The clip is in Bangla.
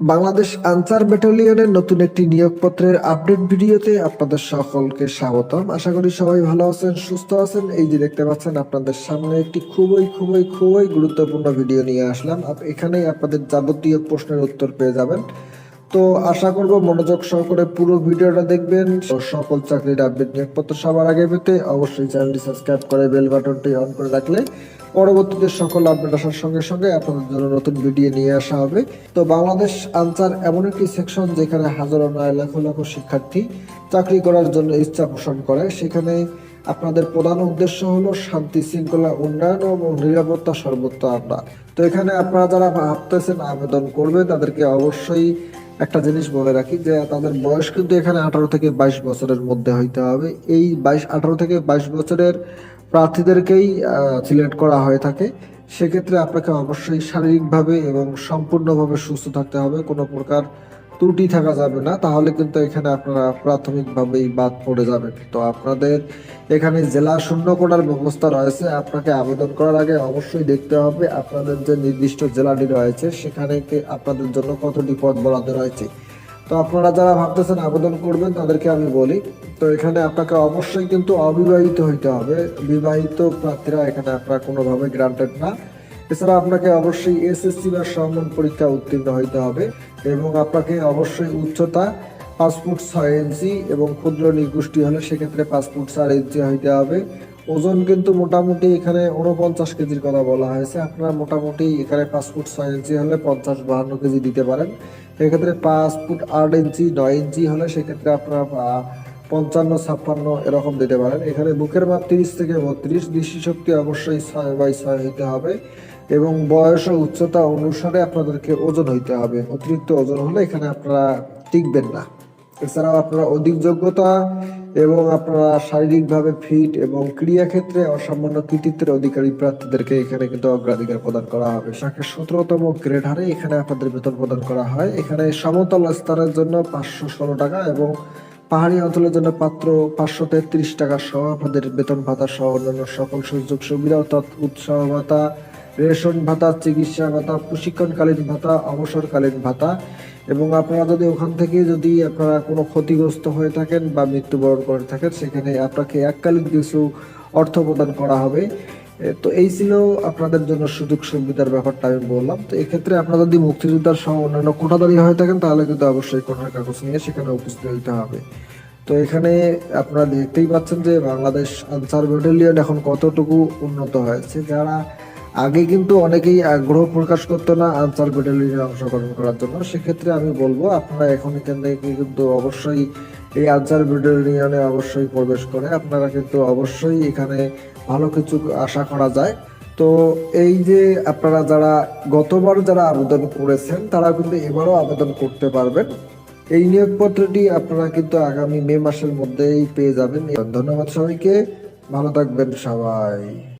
বাংলাদেশ আনসার ব্যাটালিয়নের নতুন একটি নিয়োগপত্রের আপডেট ভিডিওতে আপনাদের সকলকে স্বাগতম। আশা করি সবাই ভালো আছেন, সুস্থ আছেন। এই যে দেখতে পাচ্ছেন, আপনাদের সামনে একটি খুবই খুবই খুবই গুরুত্বপূর্ণ ভিডিও নিয়ে আসলাম। এখানেই আপনাদের যাবতীয় প্রশ্নের উত্তর পেয়ে যাবেন। তো আশা করব মনোযোগ সহকারে পুরো ভিডিওটা দেখবেন। সকল চাকরির আপডেট নিয়োগপত্র সবার আগে পেতে অবশ্যই চ্যানেলটি সাবস্ক্রাইব করে বেল বাটনটি অন করে রাখলে পরবর্তীতে সকল আপডেট আসার সঙ্গে সঙ্গে আপনাদের জন্য নতুন ভিডিও নিয়ে আসা হবে। তো বাংলাদেশ আনসার এমন একটি সেকশন যেখানে হাজারো নয় লাখ লাখ শিক্ষার্থী চাকরি করার জন্য ইচ্ছা পোষণ করে। সেখানে আপনাদের প্রধান উদ্দেশ্য হলো শান্তি, শৃঙ্খলা, উন্নয়ন এবং নিরাপত্তা সর্বোচ্চ আমরা। তো এখানে আপনারা যারা ভাবতেছেন আবেদন করবে, তাদেরকে অবশ্যই একটা জিনিস বলে রাখি যে তাদের বয়স কিন্তু এখানে আঠারো থেকে বাইশ বছরের মধ্যে হইতে হবে। এই বাইশ, আঠারো থেকে বাইশ বছরের প্রার্থীদেরকেই সিলেক্ট করা হয়ে থাকে। সেক্ষেত্রে আপনাকে অবশ্যই শারীরিকভাবে এবং সম্পূর্ণভাবে সুস্থ থাকতে হবে। কোনো প্রকার ত্রুটি থাকা যাবে না, তাহলে কিন্তু এখানে আপনারা প্রাথমিকভাবেই বাদ পড়ে যাবেন। তো আপনাদের এখানে জেলা শূন্য কোটার ব্যবস্থা রয়েছে, আপনাকে আবেদন করার আগে অবশ্যই দেখতে হবে আপনাদের যে নির্দিষ্ট জেলাটি রয়েছে, সেখানে আপনাদের জন্য কতটি পদ বরাদ্দ রয়েছে। তো আপনারা যারা ভাবতেছেন আবেদন করবেন, তাদেরকে আমি বলি, তো এখানে আপনাকে অবশ্যই কিন্তু অবিবাহিত হইতে হবে। বিবাহিত প্রার্থীরা এখানে আপনারা কোনোভাবে গ্রান্টেড না। এছাড়া আপনাকে অবশ্যই এসএসসি বা সমমান পরীক্ষা উত্তীর্ণ হইতে হবে এবং আপনাকে অবশ্যই উচ্চতা পাঁচ ফুট ছয় ইঞ্চি এবং ক্ষুদ্র নিগোষ্ঠী হলে সেক্ষেত্রে পাঁচ ফুট চার ইঞ্চি হইতে হবে। ওজন কিন্তু মোটামুটি এখানে উনপঞ্চাশ কেজির কথা বলা হয়েছে। আপনারা মোটামুটি এখানে পাঁচ ফুট ছয় ইঞ্চি হলে পঞ্চাশ বাহান্ন কেজি দিতে পারেন। সেক্ষেত্রে পাঁচ ফুট আট ইঞ্চি, নয় ইঞ্চি হলে সেক্ষেত্রে আপনারা পঞ্চান্ন, ছাপ্পান্ন এরকম দিতে পারেন। এখানে বুকের মাপ তিরিশ থেকে বত্রিশ। দৃষ্টিশক্তি অবশ্যই ছয় বাই ছয় হইতে হবে। এবং বয়স ও উচ্চতা অনুসারে আপনাদেরকে ওজন হইতে হবে। অতিরিক্ত ওজন হলে এখানে আপনারা টিকবেন না। এছাড়াও আপনারা অধিক যোগ্যতা এবং আপনারা শারীরিকভাবে ফিট এবং ক্রিয়া ক্ষেত্রে অসামান্য কৃতিত্বের অধিকারী প্রার্থীদেরকে এখানে কিন্তু অগ্রাধিকার প্রদান করা হবে। সাথে সতেরোতম গ্রেড হারে এখানে আপনাদের বেতন প্রদান করা হয়। এখানে সমতল স্তরের জন্য পাঁচশো ষোলো টাকা এবং পাহাড়ি অঞ্চলের জন্য পাত্র পাঁচশো তেত্রিশ টাকা সহ আপনাদের বেতন ভাতা সহ অন্যান্য সকল সুযোগ সুবিধা অর্থাৎ উৎসাহ ভাতা রেশন ভাতা, চিকিৎসা ভাতা, প্রশিক্ষণকালীন ভাতা, অবসরকালীন ভাতা এবং আপনারা যদি ওখান থেকে যদি আপনারা কোনো ক্ষতিগ্রস্ত হয়ে থাকেন বা মৃত্যুবরণ করে থাকেন, সেখানে আপনাকে এককালীন কিছু অর্থ প্রদান করা হবে। তো এই ছিল আপনাদের জন্য সুযোগ সুবিধার ব্যাপারটা আমি বললাম। তো এক্ষেত্রে আপনারা যদি মুক্তিযোদ্ধার সহ অন্যান্য কোটাদারি হয়ে থাকেন, তাহলে কিন্তু অবশ্যই কোটার কাগজ নিয়ে সেখানে উপস্থিত হতে হবে। তো এখানে আপনারা দেখতেই পাচ্ছেন যে বাংলাদেশ আনসার ব্যাটালিয়ন এখন কতটুকু উন্নত হয়েছে, যারা আগে কিন্তু অনেকেই আগ্রহ প্রকাশ করতো না আনসার ব্যাটালিয়নে অংশগ্রহণ করার জন্য। সেক্ষেত্রে আমি বলব, আপনারা এখন এখান থেকে কিন্তু অবশ্যই এই আনসার ব্যাটালিয়নে অবশ্যই প্রবেশ করে। আপনারা কিন্তু অবশ্যই এখানে ভালো কিছু আশা করা যায়। তো এই যে আপনারা যারা, গতবার যারা আবেদন করেছেন তারা কিন্তু এবারও আবেদন করতে পারবেন। এই নিয়োগপত্রটি আপনারা কিন্তু আগামী মে মাসের মধ্যেই পেয়ে যাবেন। ধন্যবাদ সবাইকে। ভালো থাকবেন সবাই।